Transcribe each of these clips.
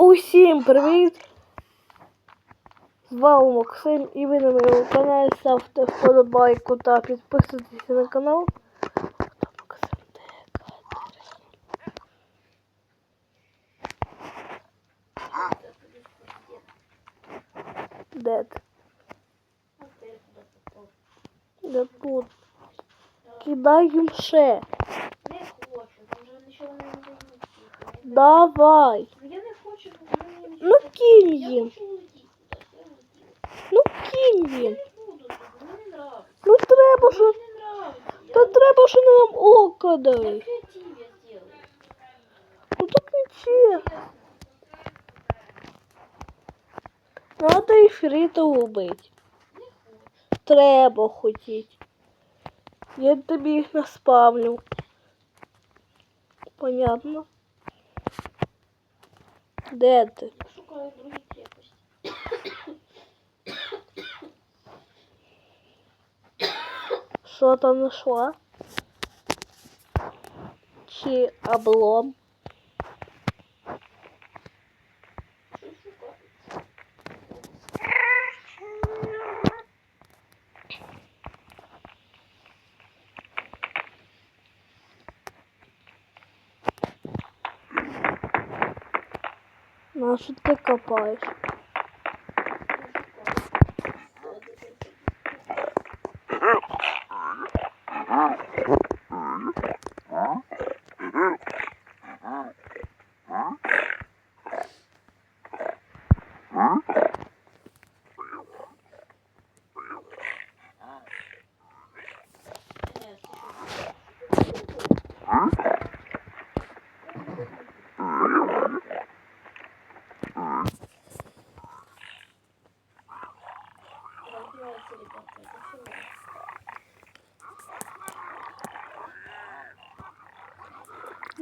Усім привіт! З вами Максим і ви на моєму каналі ставте вподобайку та підписуйтесь на канал. Де? Де тут? Кидай їм ще. Не хочу, там вже нічого не Давай. Ну я не хочу, бо в мене Ну кинь їм. Ну кинь їм. Ну треба ж. Нравиться. Та треба, що нам око сделаю. Ну так нічого. Честно. Надо і фріта убити. Треба хотіть. Я тобі їх наспавлю. Понятно? Де ти? Я шукаю другі крепості. Що там знайшла? Чи облом? На що ти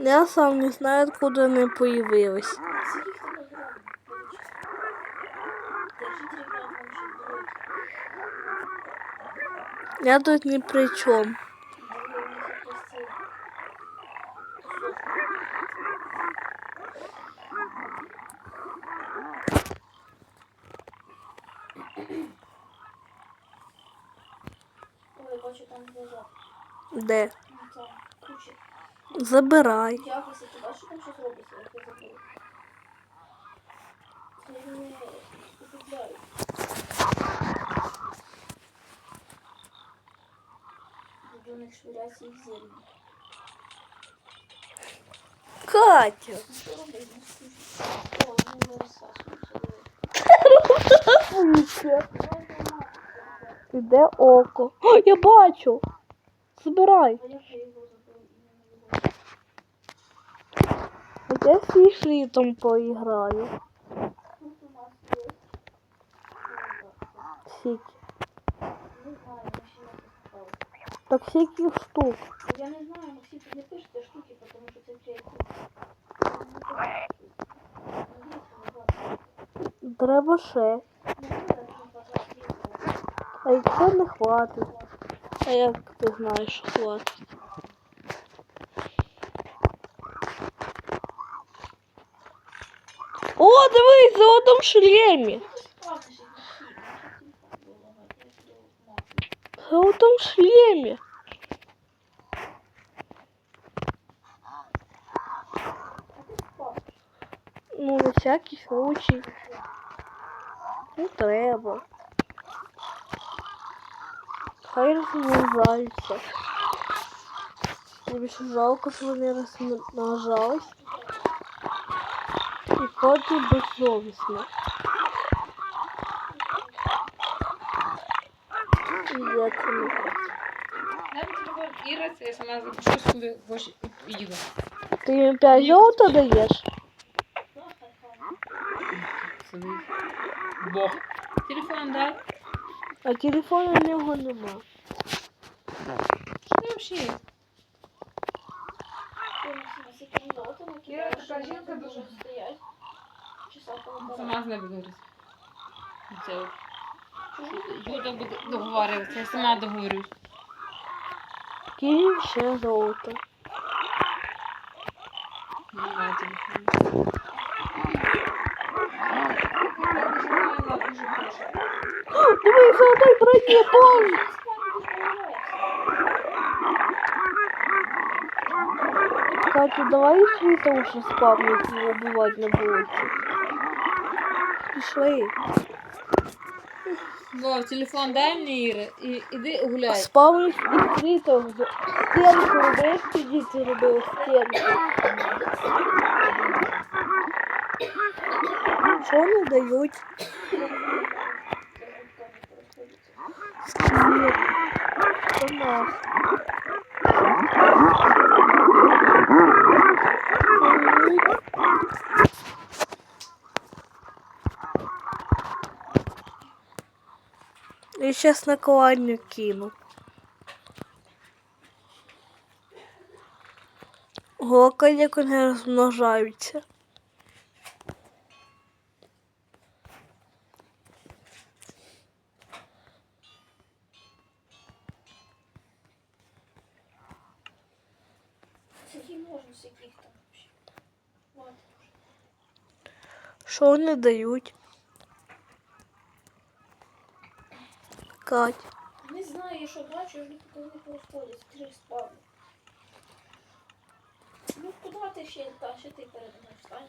Я сам не знаю, откуда они появились. Я тут ни при чем. Розсасуються. диви. Де око? О, я бачу. Забирай. А як я його забула? Я не його. А я з фішлітом поіграю. Тут у нас є. Сіть. Не знаю, я ще не запитала. Так скільки штук. Я не знаю, Максим, ты не пишете штуки, потому что это креатив. Треба ще. А якщо не хватить? А як ти знаєш, що хватить? О, дивись, в золотому шлемі. В золотому шлемі. Ну, на всякий случай. Не треба. Хай розмножаються. Мені ще жалко, що вони розмножались. І ході безсовісно. І я це не хочу. Іра, це я сама запишусь, коли гроші їду. Ти їм 5 золота даєш? Бог. Телефон, да? А телефону в нього нема. Що ти взагалі? Кира, така жінка дуже. Сама з нею буде Це Юда я сама договорюсь. Київ ще золото. Давай золотой братья помню. Катя, давай света уже спавнить его убивать на болоте. Пішли. Вов, телефон дай мені Іри і іди гуляй. Спавнить і світа вже. Стінку робиш, тоді ти робив стінку. Що не дають? Сквір. Що нас? Сейчас накладню кину. Гока, як вони розмножаються. Що вони дають? Кать. Не знаю, я що бачу, жду, поки вони порозходять. Скажи, спавни. Ну, куди ти ще, та, ще ти перед мною встань.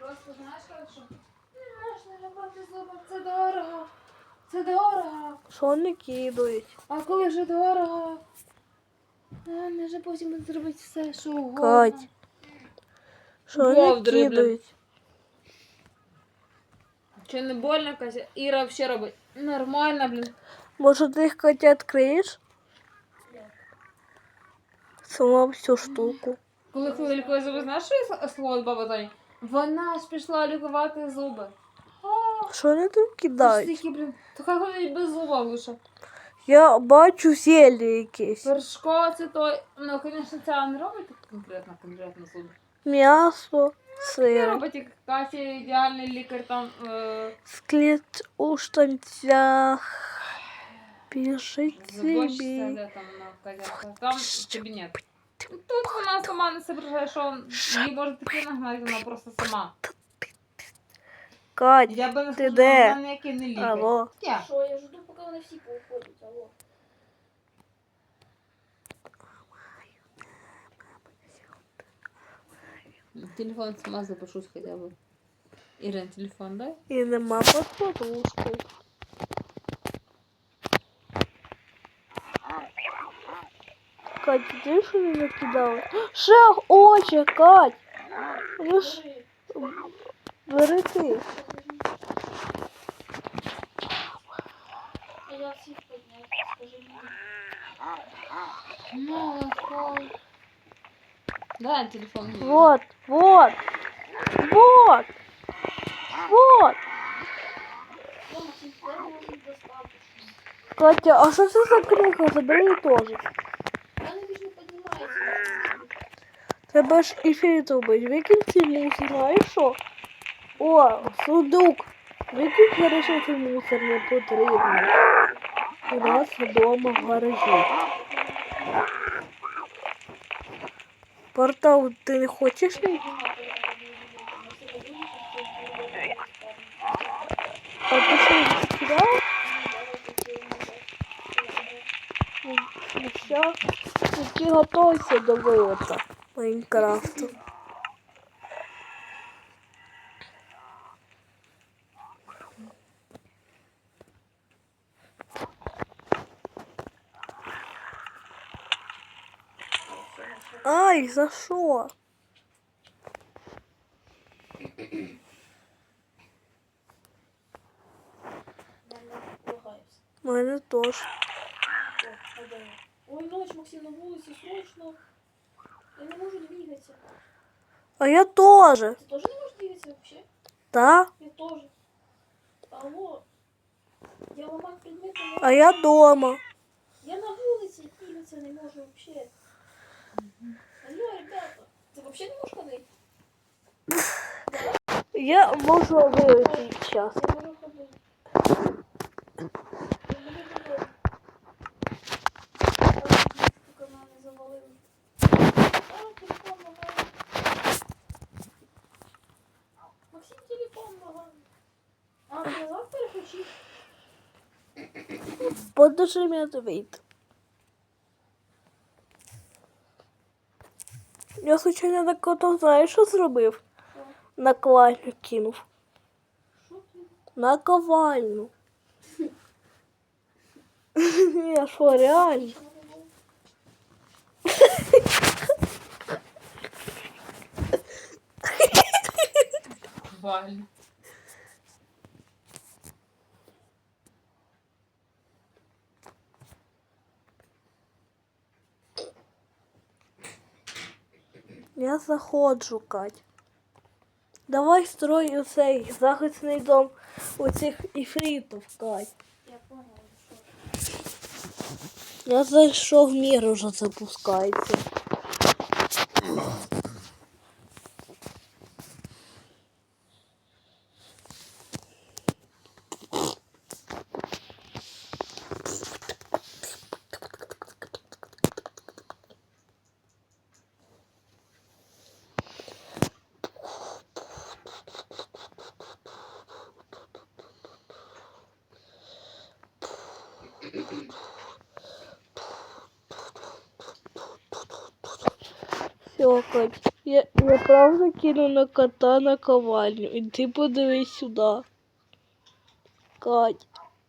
Просто знаєш, що не можна робити зуби, це дорого. Це дорого. Вони кидають? А коли вже дорого? Не вже потім зробити все, що угодно. Кать. Що блін. кидають? Чи не больно, Катя? Іра взагалі робить нормально, блін. Може ти їх Катя відкриєш? Сама всю штуку. Коли ти лікує зуби, знаєш, що є слово баба Тоня? Вона ж пішла лікувати зуби. Що вони там кидають? такі, блін. То хай ходить без зуба лише. Я бачу зелі якісь. Вершко це той, ну, звісно, це не робить так конкретно, конкретно зуби. М'ясо, Не сир. робить як Катя, ідеальний лікар там. Е, Склет у штанцях. Біжить Забочиться, собі. де там на Катя. Там кабінет. Тут вона сама не соображає, що її може таки нагнати, вона просто сама. Кать, Я би не Ти де? вона ніякий не лікар. алло. Я. Що, я жду, поки вони всі поуходять, алло. Телефон сама запишусь хоча б. Ірин, телефон дай. І нема подушкою. Кать, ти що не накидала? Ще очі, Кать! Ж, Бери, ти. я всіх підняв, скажи мені. Молоко. Дай телефон. Вот, вот, вот, вот. Катя, а що це за книга? Забери піднімається. Треба ж і фільтр робити. Викинь цей мусор, знаєш що? О, сундук. Викинь хорошо цей мусор не потрібно. У нас вдома в. Портал ти не хочеш? А ти скидав? Ну що? Тільки готуйся до вилета Майнкрафту. Ай, за що? Мене теж. Ой, ночь, Максим, на вулиці, срочно. Я не можу двигатися. А я теж. Ти теж не можеш двигатися вообще? Да? Я теж. Алло. Я ламати предмети не А я дома. Я на вулиці двигатися не можу вообще. Алло, ребята, ты вообще не можешь ходить? Я можу вилити сейчас. Максим телефон лагав. А, казав переключив. Подожди мене вийти. Я случайно на кота знаєш, що зробив? На ковальню кинув. На ковальню. Я що, реально? Валь. Я заходжу, Кать. Давай строй цей захисний дом у цих іфрітів, Кать. Я поняла, що. Я зайшов, мір уже запускається. правда кину на кота наковальню. І ти подивись сюди. Кать.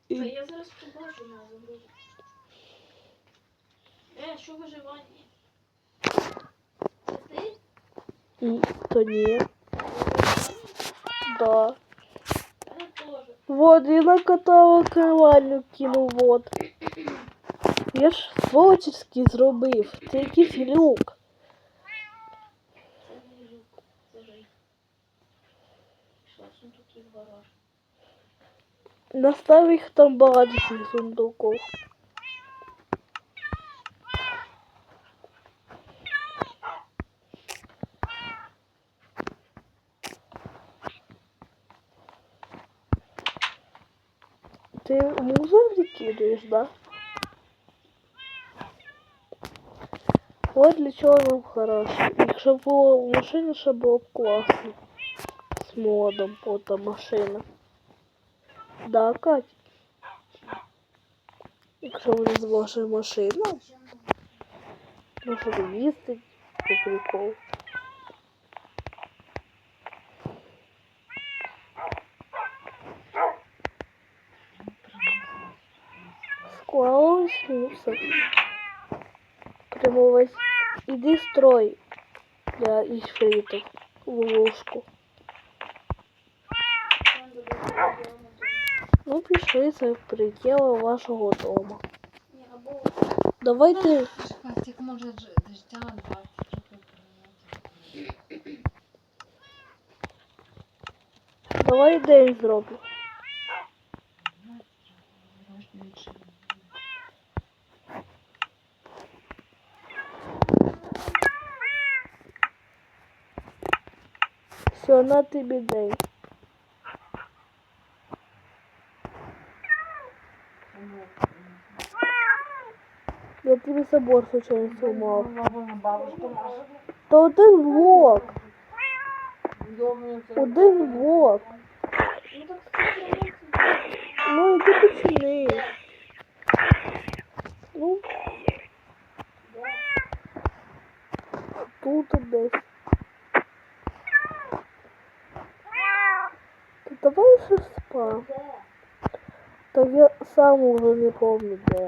Та я зараз побачу на загрузку. Е, що виживання? Це ти? М, То ні. Да. Я теж. Вот, я на кота наковальню кинув, вот. Я ж сволочівський зробив. Це якийсь глюк. Настав їх там багато цих сундуків. Ти музор викидуєш, да? От для чого нам хорошо. Якщо було в машині, ще було б класно. З модом пота машина. Да, Кать? Якщо вони зможе машина, може їздить по приколу. Склалось мусор. Прямо весь. Іди строй для іфритів в ложку. Там додому додому. Ну, пішли за пределы вашого або Давайте Костик, може, дождя 20 років. Давай день зроблю. Все, на тобі день. Я тобі забор случайно. Бабушка Маша. Та один блок. Один блок. ну Ну, іди почини. Ну, тут десь. Та давай ще спа. Та я сам уже не помню де.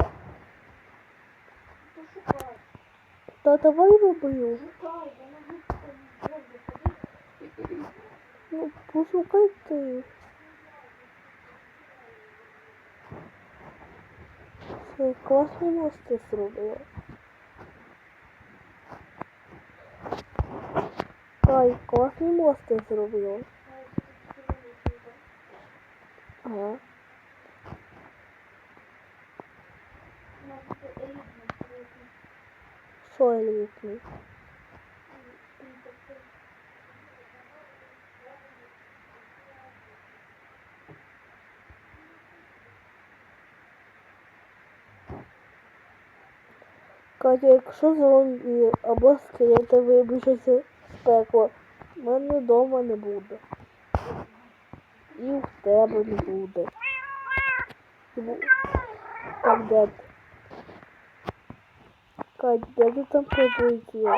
То шукай. Та давай ходити. Ну, пошукай ти. Це класний мост ти зробила. Ай, класний мост ти зробила. Ага. Що елітний? Катя, якщо зомбі або скелети вибіжуться з пекла, в мене вдома не буде. І в тебе не буде. Так, де Кать, де ти там прибуття?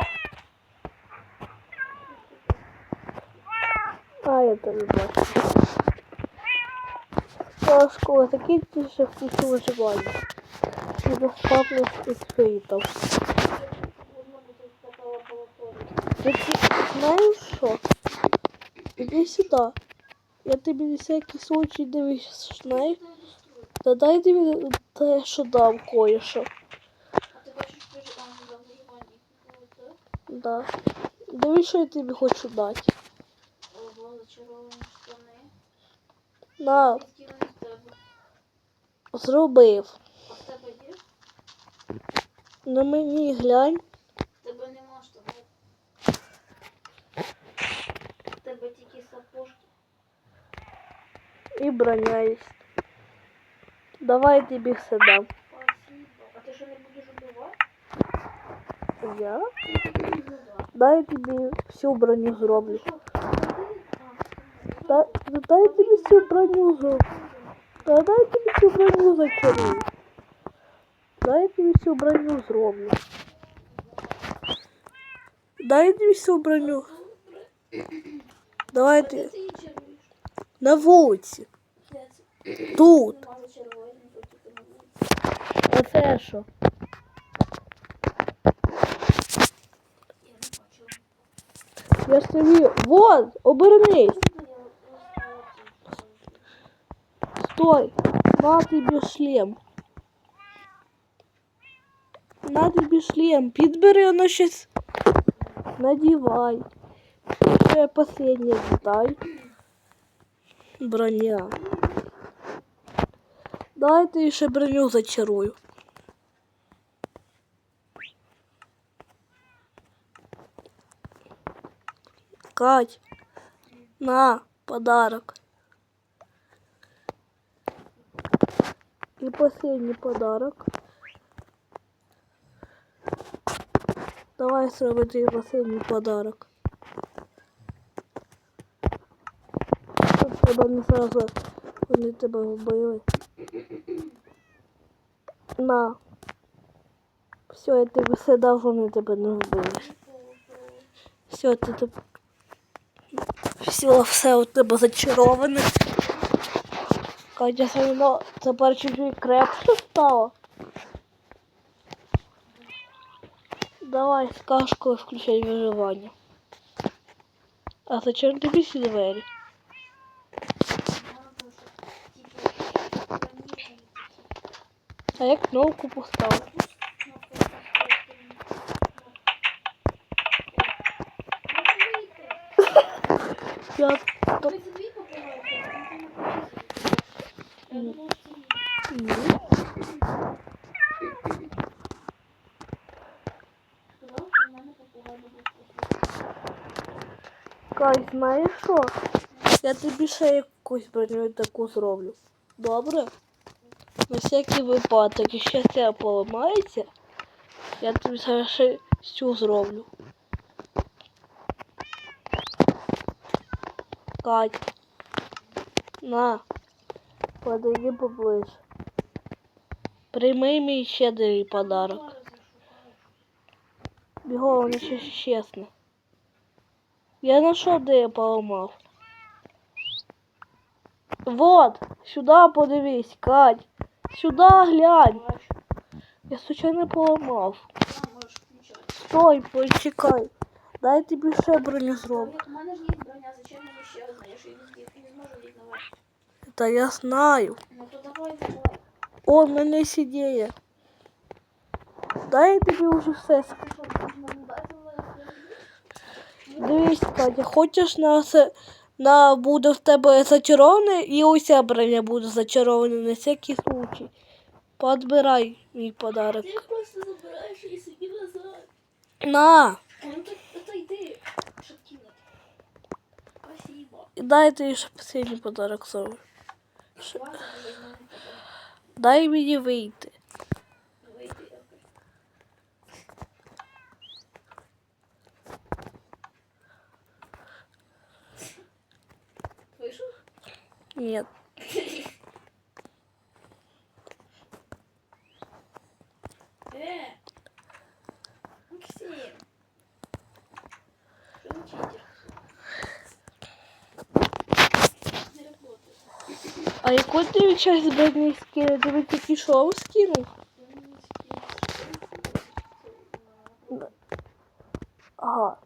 А, я тебе бачу. Та школа закінчився включу виживання. І безплатно з світом. Воно буде така лабораторія. Ти знаєш що? Іди сюди. Я тобі на всякий случай дивись, знаєш? Та дай тобі те, що дам кое-що. А ти бачиш виживання за виживання? От, так? Да. Дивись, що я тобі хочу дати. Ого, зачаровані штани. На, зробив. А в тебе є? На мені глянь. Тебе нема штанів. В тебе тільки сапожки. І броня є. Давай я тобі все дам. Спасибо. А ти що не будеш убивати? Я? Дай я тобі всю броню зроблю. Дай, дай я тобі всю броню зроблю. Та дай я тобі всю броню зачарую. Дай я тобі всю броню зроблю. Дай я тобі всю броню. Давай ти на вулиці. Тут. Нема зачарування, тут тільки на вулиці. А це що? Я ж тобі. Вот, обернись. Тут я розставила ці. Стой. На тобі шлем. На тобі шлем. Підбери воно щось. Надівай. Ще последнє дай. Броня. Давайте ще броню зачарую. Кать, на подарок. И последний подарок. Давай зробити последний подарок. Тут треба не сразу вони тебе вбили. На. Все, я тобі все дав, вони тебе не вбили. Все, ти тебе... Все, все у тебе зачароване. Катя Савіно тепер чуть-чуть крепше стало. Давай з включай виживання. А зачем тобі всі двері? А я кнопку поставив. Кнопка поставити. Я Ви це дві попиваєте? Я думала, це ні. Ні. Сказав, що в мене попугай буде Кай, знаєш що? Я тобі ще якусь броню таку зроблю. Добре? На всякий випадок, якщо це поламається, я тобі ще цю зроблю. Кать. На. Подойди поближче. Прийми мій щедрий подарок. Бігом, воно ще чесно. Я знайшов, де я поламав. Вот, сюди подивись, Кать. Сюди глянь. Я случайно поламав. Стой, почекай. Дай тобі ще броню зроблю. У мене ж є броня, зачем мені ще одна? Я ж її не не зможу відновити. Та я знаю. Ну то давай, давай. О, в мене є ідея. Дай я тобі вже все Ти що, будеш мені дати Дивись, хочеш на, се- на буде в тебе зачароване і уся броня буде зачарована на всякий случай. Подбирай мій подарок. Ти просто забираєш і собі назад. На, Ну так, то йди, щоб кинути. Спасибо. дай тобі ще останній подарок тебе. Дай мені вийти. Нет. А який ти час бедний скинув? Ти тільки шоу скинув? Ага.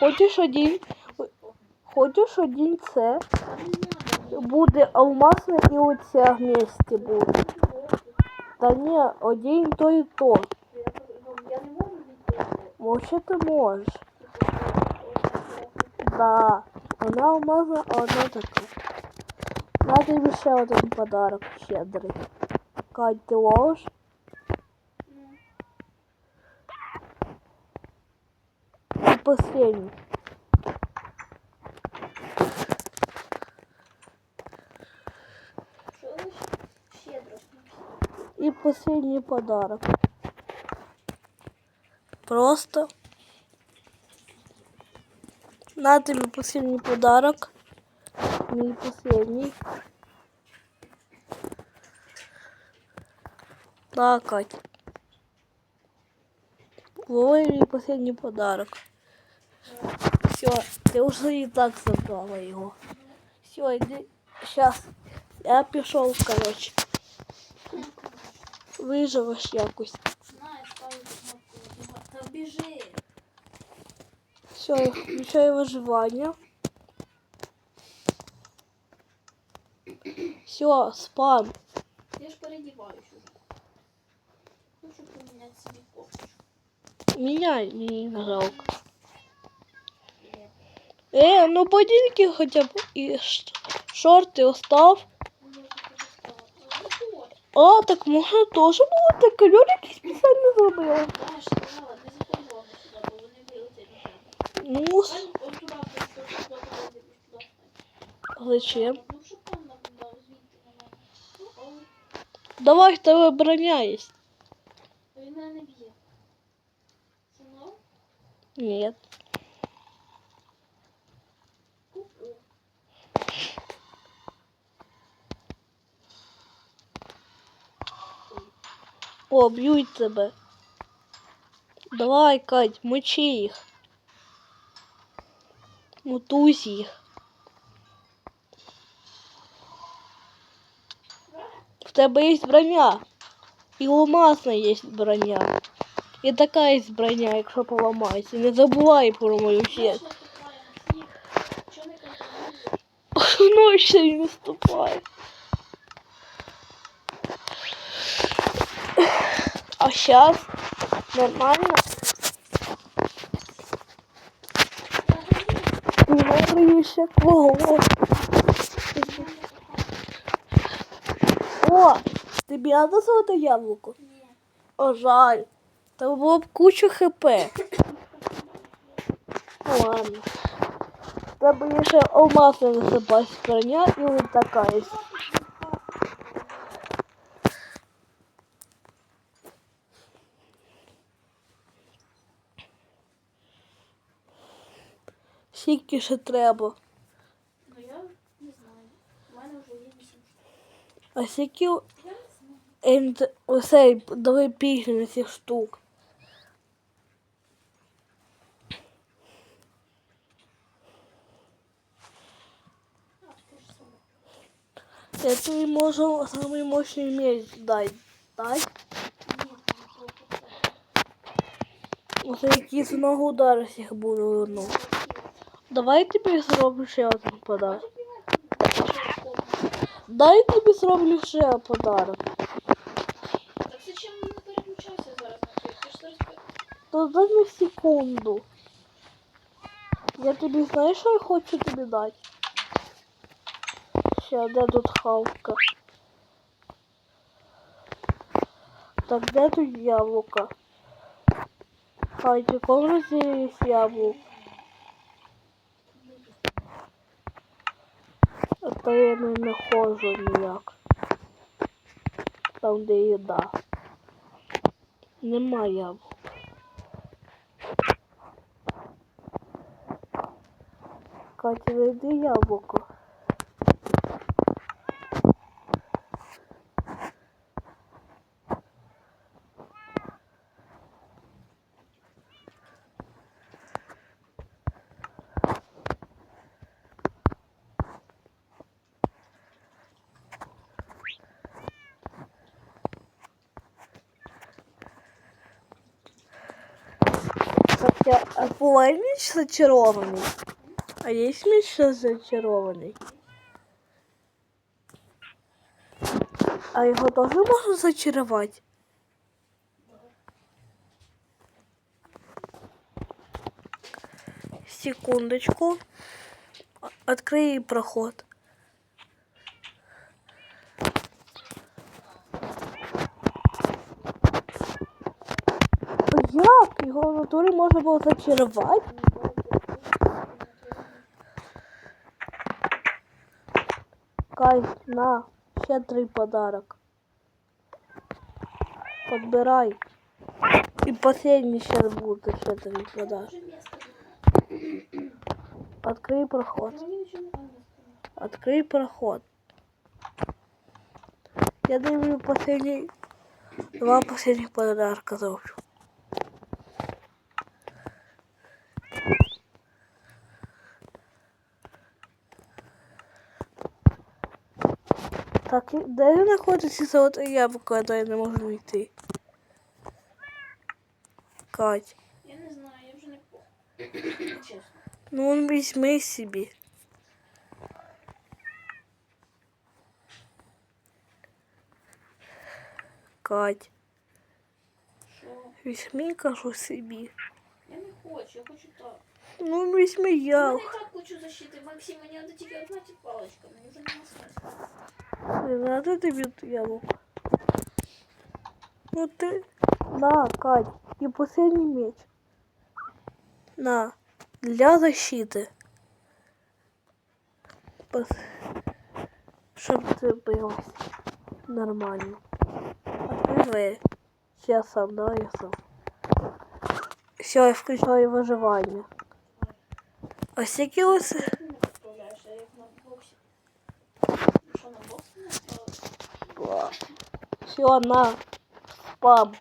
Хочеш один? Хочеш один це, буде алмазне і оця вместе буде. Та ні, один то і то. Може ти можеш. Да. Вона алмазна, а одна така. На тобі ще один подарок щедрий. Кать, ти ловиш? І последній. Последний подарок. Просто на тебе последний подарок. Не последний. Да, Кать. И последний подарок. Все, ты уже и так забрала его. Все, иди. Сейчас. Я пішов, короче. Виживеш якось. Знаєш, ставлю кнопку. Та біжи. Все, я включаю виживання. Все, спам. Я ж передіваюсь уже. Хочу поміняти собі кофту. Міняй, мені не жалко. Е, ну ботинки хоча б і ш- шорти остав. А, так можна теж було так кольор якийсь спеціально зробила. Знаєш, сказала, не заходила сюди, бо вони вилетять. Ну, с- Ай, от туди, просто туди, туди, туди. зачем? Ну, щоб там наблюдав, звідти на мене. Ну, але Давай, в тебе броня є. він мене не б'є. Це норм? Ні. О, б'ють тебе. Давай, Кать, мочи їх. Мотусь їх. В тебе є броня. І алмазна є броня. І така є броня, якщо поламається. Не забувай про мою честь. Сніг. Не наступає. А сейчас нормально? Не ще Ого. О, тобі надо золоте яблуко? Ні. О, жаль. Там було б куча хп. Ну, ладно. Треба ще алмазна насипати броня і ось така є. Скільки ще треба? Ну я не знаю. У мене вже є 8 штук. А скільки оцей давай більше на цих штук. Я тобі можу самий мощний меч дати. Дай. Ні, ти не просто це. Оце якісь много Давай я тобі зроблю ще один подарок. Дай я тобі зроблю ще подарок. Так зачем не переключайся зараз на це? Ти ж зараз пер- То дай мені секунду. Я тобі знаєш, що я хочу тобі дати? Ще де тут хавка? Так, де тут яблука? Хай, в якому розділі є Я не ходжу ніяк. Там, де їда. Нема яблук. Катя, знайди яблуко. Катя, а буває меч зачарований? А є меч зачарований? А його теж можна зачарувати? Секундочку. Открой проход. Як? Його натурі можна було зачарувати? Кай, на, щедрий подарок. Подбирай. И последний сейчас будет щедрый подарок. Вже місто. Проход. Открой проход. Я даю последний... Два последних подарка зроблю. Так, і де знаходиться золоте яблуко, а то я не можу йти. Кать, Я не знаю, я вже не помню. Чесно. ну он візьми собі. Кать, Що? візьми, кажу собі. Я не хочу, я хочу так. Ну, візьми Я я. не так хочу защити. Максим, мені треба тільки одна ті паличка, мені вже нема смисла. Не надо тобі яблуко. Ну ты... На, Кать, и последний меч. На, для защиты. Пос... Чтоб ты был нормально. А ты Сейчас сам, да, я сам. Все, я включаю выживание. А скільки ось... Ти не відправляєшся, як на боксі. Що на боксі відправляєшся? Все, на. Спам.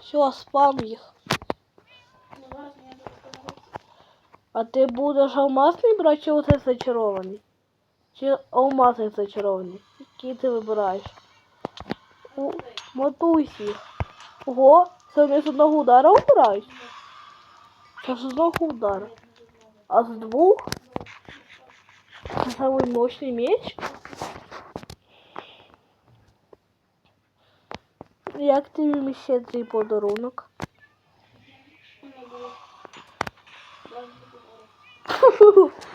Все, спам поговорити. А ти будеш алмазний брати чи оце зачарований? Чи алмазний зачарований? Який ти вибираєш? У, мотуйся їх. Ого, це вони з одного удара вбирають? Це з одного удара. А з двох? Це самий мощний меч? Як тобі ще твій подарунок? Воно було. Зараз буду говорити.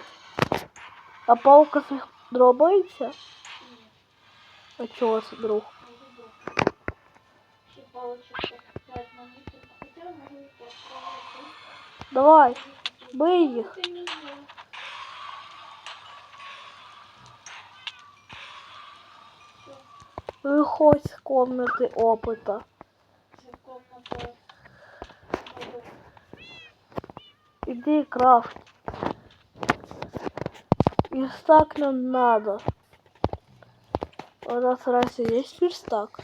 А палка дробається? Ні, А чого це друг? не буду. Ще Опита. Це комната. Мабуть, Иди крафт. Верстак нам надо. У нас раньше есть верстак?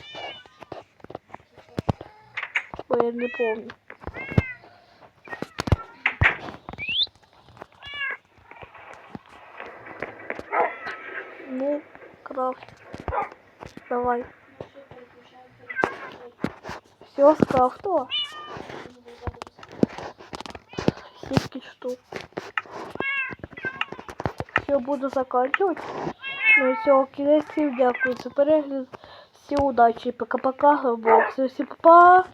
Ой, я не помню. Давай. все забувати. Сетки штук. Все, буду заканчивать. Ну все, окей, всем дякую за перегляд. Всем удачи. Пока-пока. Боксы. Всем па.